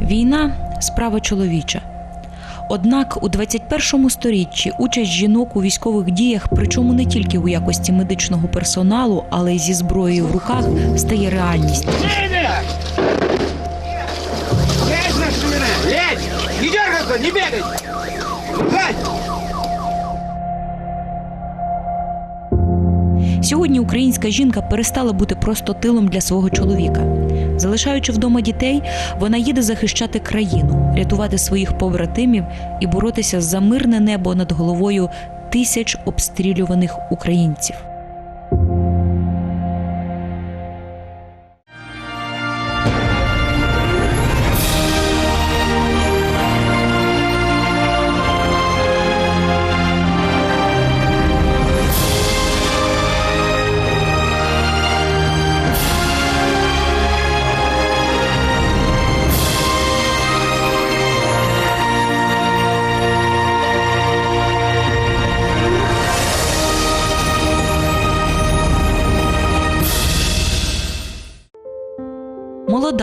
Війна справа чоловіча. Однак у 21 сторіччі участь жінок у військових діях, причому не тільки у якості медичного персоналу, але й зі зброєю в руках, стає реальністю. Лезь! Не дергайся, не бегай! Сьогодні українська жінка перестала бути просто тилом для свого чоловіка. Залишаючи вдома дітей, вона їде захищати країну, рятувати своїх побратимів і боротися за мирне небо над головою тисяч обстрілюваних українців.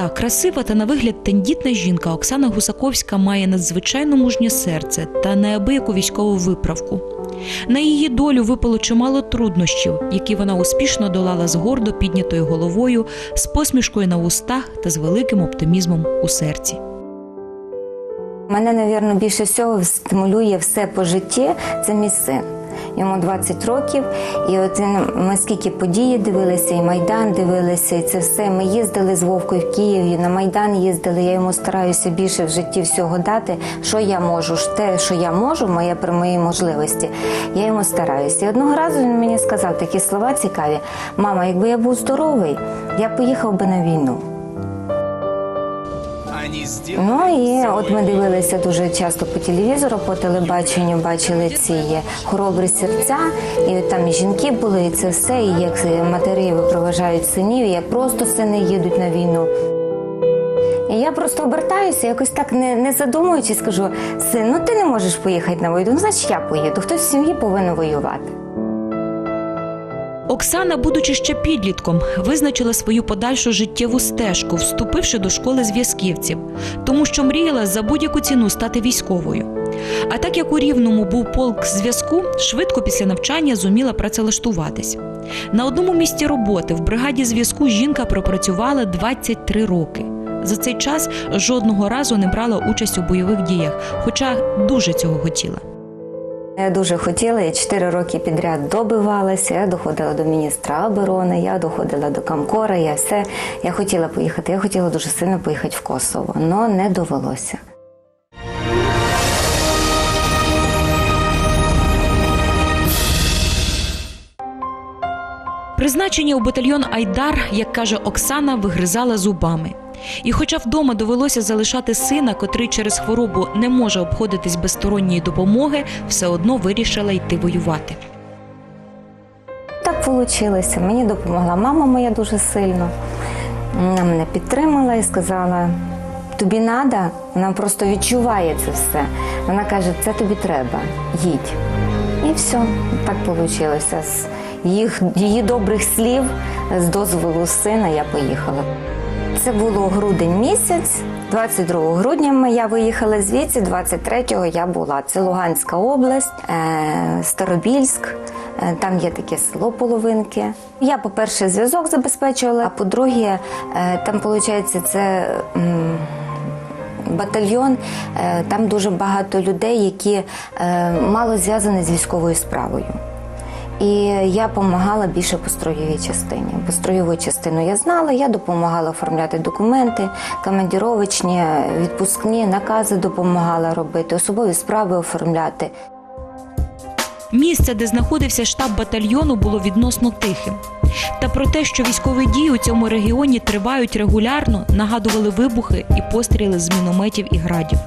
Красива та на вигляд тендітна жінка Оксана Гусаковська має надзвичайно мужнє серце та неабияку військову виправку. На її долю випало чимало труднощів, які вона успішно долала з гордо піднятою головою, з посмішкою на вустах та з великим оптимізмом у серці. Мене, напевно, більше всього стимулює все по житті. Це мій син. Йому 20 років, і от ми скільки події дивилися, і Майдан дивилися, і це все. Ми їздили з Вовкою в Київ, і на Майдан їздили. Я йому стараюся більше в житті всього дати, що я можу, те, що я можу, моє при моїй можливості. Я йому стараюся. І одного разу він мені сказав такі слова цікаві: мама, якби я був здоровий, я поїхав би на війну. Ну і от ми дивилися дуже часто по телевізору, по телебаченню бачили ці хоробрі серця, і там і жінки були, і це все, і як матері випроважають синів, і як просто сини їдуть на війну. І я просто обертаюся, якось так не, не задумуючись, кажу: син, ну ти не можеш поїхати на війну, ну значить я поїду. Хтось в сім'ї повинен воювати. Оксана, будучи ще підлітком, визначила свою подальшу життєву стежку, вступивши до школи зв'язківців, тому що мріяла за будь-яку ціну стати військовою. А так як у Рівному був полк зв'язку, швидко після навчання зуміла працевлаштуватись. На одному місці роботи в бригаді зв'язку жінка пропрацювала 23 роки. За цей час жодного разу не брала участь у бойових діях, хоча дуже цього хотіла. Я дуже хотіла, я чотири роки підряд добивалася. Я доходила до міністра оборони, я доходила до Камкора, я все. Я хотіла поїхати. Я хотіла дуже сильно поїхати в Косово, але не довелося. Призначення у батальйон Айдар, як каже Оксана, вигризала зубами. І хоча вдома довелося залишати сина, котрий через хворобу не може обходитись без сторонньої допомоги, все одно вирішила йти воювати. Так вийшло. Мені допомогла мама моя дуже сильно. Вона мене підтримала і сказала: тобі треба, вона просто відчуває це все. Вона каже, це тобі треба, їдь. І все, так вийшло. З їх, її добрих слів, з дозволу сина я поїхала. Це було грудень місяць. 22 грудня я виїхала звідси, 23-го я була. Це Луганська область, е, Старобільськ. Е, Там є таке село Половинки. Я, по-перше, зв'язок забезпечувала, а по-друге, е, там, виходить, це. Батальйон, там дуже багато людей, які мало зв'язані з військовою справою. І я допомагала більше по строєвій частині. По строєву частину я знала, я допомагала оформляти документи, командіровочні, відпускні, накази допомагала робити, особові справи оформляти. Місце, де знаходився штаб батальйону, було відносно тихим. Та про те, що військові дії у цьому регіоні тривають регулярно, нагадували вибухи і постріли з мінометів і градів.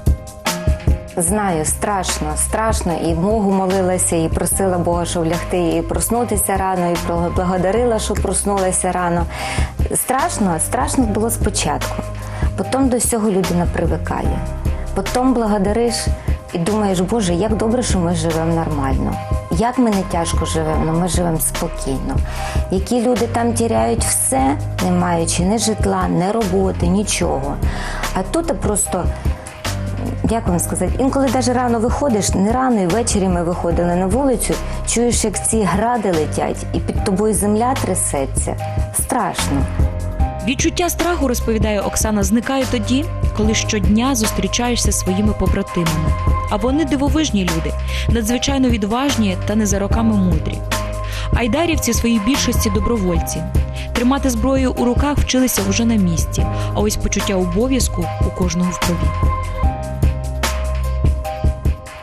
Знаю, страшно, страшно. І Богу молилася, і просила Бога, щоб лягти і проснутися рано, і благодарила, що проснулася рано. Страшно, страшно було спочатку. Потім до всього людина привикає. Потім благодариш, І думаєш, Боже, як добре, що ми живемо нормально. Як ми не тяжко живемо, але ми живемо спокійно. Які люди там тіряють все, не маючи ні житла, ні роботи, нічого. А тут просто як вам сказати, інколи навіть рано виходиш, не рано, і ввечері ми виходили на вулицю, чуєш, як ці гради летять, і під тобою земля трясеться. Страшно. Відчуття страху, розповідає Оксана, зникає тоді, коли щодня зустрічаєшся своїми побратимами. А вони дивовижні люди, надзвичайно відважні та не за роками мудрі. Айдарівці в своїй більшості добровольці. Тримати зброю у руках вчилися вже на місці, а ось почуття обов'язку у кожного в крові.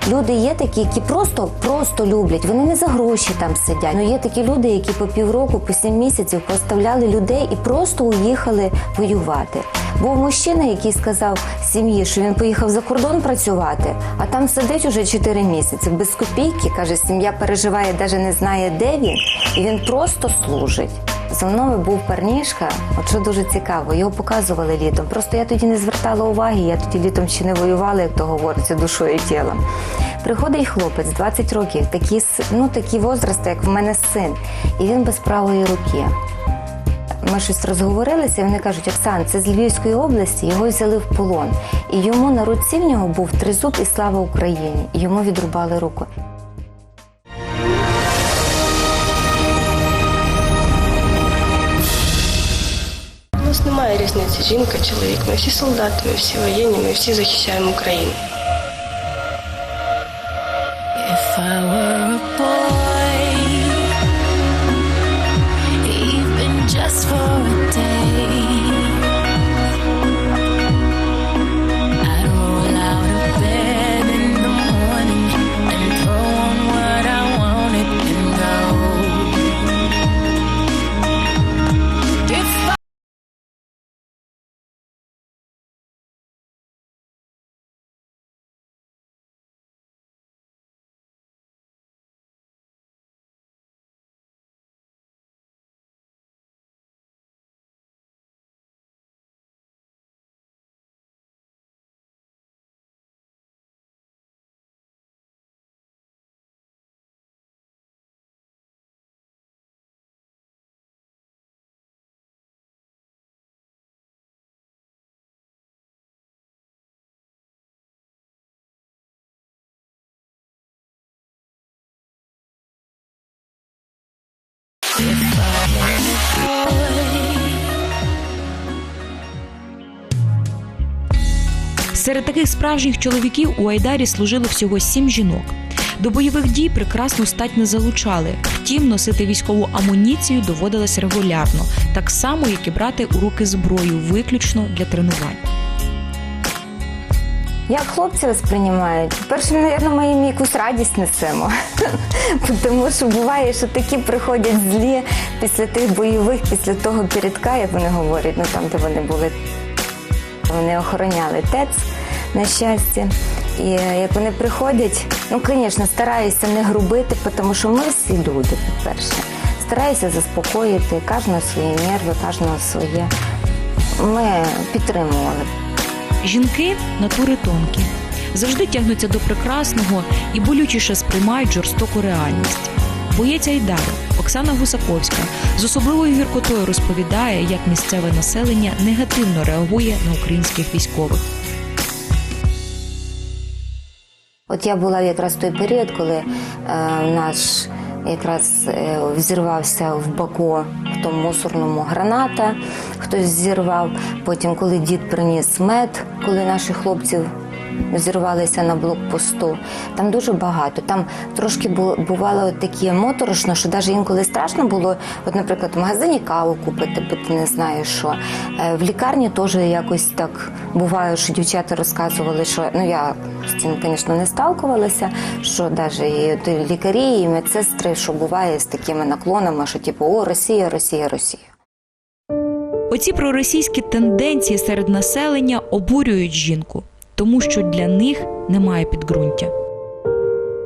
Люди є такі, які просто просто люблять. Вони не за гроші там сидять. Ну є такі люди, які по півроку, по сім місяців поставляли людей і просто уїхали воювати. Був мужчина, який сказав сім'ї, що він поїхав за кордон працювати, а там сидить уже 4 місяці без копійки. каже, сім'я переживає, навіть не знає, де він, і він просто служить. За мною був парнішка, от що дуже цікаво, його показували літом. Просто я тоді не звертала уваги, я тоді літом ще не воювала, як то говориться, душою і тілом. Приходить хлопець 20 років, такі, ну, такі возрасти, як в мене син, і він без правої руки. Ми щось розговорилися, і вони кажуть, Оксан, це з Львівської області, його взяли в полон. І йому на руці в нього був тризуб і слава Україні. І йому відрубали руку. Немає різниці жінка, чоловік. Ми всі солдати, ми всі воєнні, ми всі захищаємо Україну. If I were Серед таких справжніх чоловіків у Айдарі служило всього сім жінок. До бойових дій прекрасну стать не залучали. Втім, носити військову амуніцію доводилось регулярно, так само, як і брати у руки зброю, виключно для тренувань. Як хлопці вас приймають? Перше, мабуть, ми їм якусь радість несемо. Тому що буває, що такі приходять злі після тих бойових, після того передка, як вони говорять, ну там, де вони були, вони охороняли ТЕЦ, на щастя. І е, як вони приходять, ну, звісно, стараюся не грубити, тому що ми всі люди, по-перше. Стараюся заспокоїти кожного свої нерви, кожного своє. Ми підтримували. Жінки натури тонкі, завжди тягнуться до прекрасного і болючіше сприймають жорстоку реальність. Боєць Айдару Оксана Гусаковська з особливою гіркотою розповідає, як місцеве населення негативно реагує на українських військових. От я була якраз в той період, коли е, наш якраз е, взірвався в Баку в тому мусорному граната, хтось зірвав. Потім, коли дід приніс мед, коли наші хлопці зірвалися на блокпосту. Там дуже багато. Там трошки бу- бувало таке моторошно, що навіть інколи страшно було. От, наприклад, в магазині каву купити, бо ти не знаєш що. Е, В лікарні теж якось так буває, що дівчата розказували, що ну я з цим, звісно, не сталкувалася, що навіть і лікарі, і медсестри, що буває з такими наклонами, що типу о, Росія, Росія, Росія. Оці проросійські тенденції серед населення обурюють жінку, тому що для них немає підґрунтя.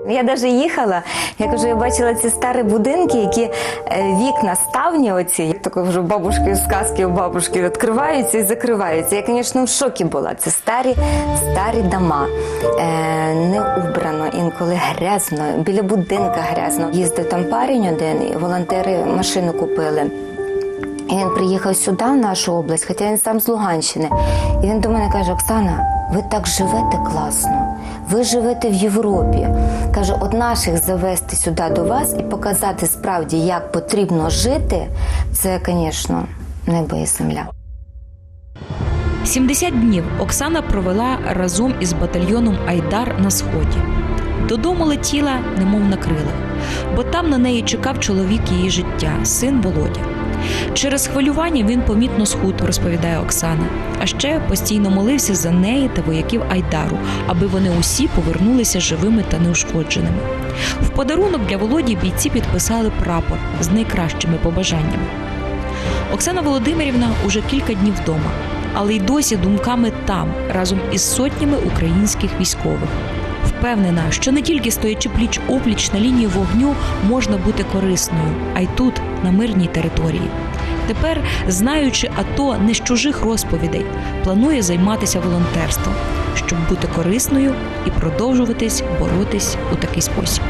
Я навіть їхала, я кажу, я бачила ці старі будинки, які е, вікна ставні оці, як тако вже бабушки сказки у бабушки відкриваються і закриваються. Я, звісно, в шокі була. Це старі, старі дома. Е, не убрано, інколи грязно, біля будинка грязно. Їздив там парень один, і волонтери машину купили. І він приїхав сюди, в нашу область, хоча він сам з Луганщини. І він до мене каже: Оксана, ви так живете класно. Ви живете в Європі. Каже, от наших завести сюди до вас і показати справді, як потрібно жити, це, звісно, небо і земля. 70 днів Оксана провела разом із батальйоном Айдар на сході. Додому летіла, немов на крилах, бо там на неї чекав чоловік її життя, син Володя. Через хвилювання він помітно схуд, розповідає Оксана. А ще постійно молився за неї та вояків Айдару, аби вони усі повернулися живими та неушкодженими. В подарунок для Володі бійці підписали прапор з найкращими побажаннями. Оксана Володимирівна уже кілька днів вдома, але й досі думками там, разом із сотнями українських військових. Впевнена, що не тільки стоячи пліч опліч на лінії вогню можна бути корисною, а й тут, на мирній території. Тепер, знаючи АТО не з чужих розповідей, планує займатися волонтерством, щоб бути корисною і продовжуватись боротись у такий спосіб.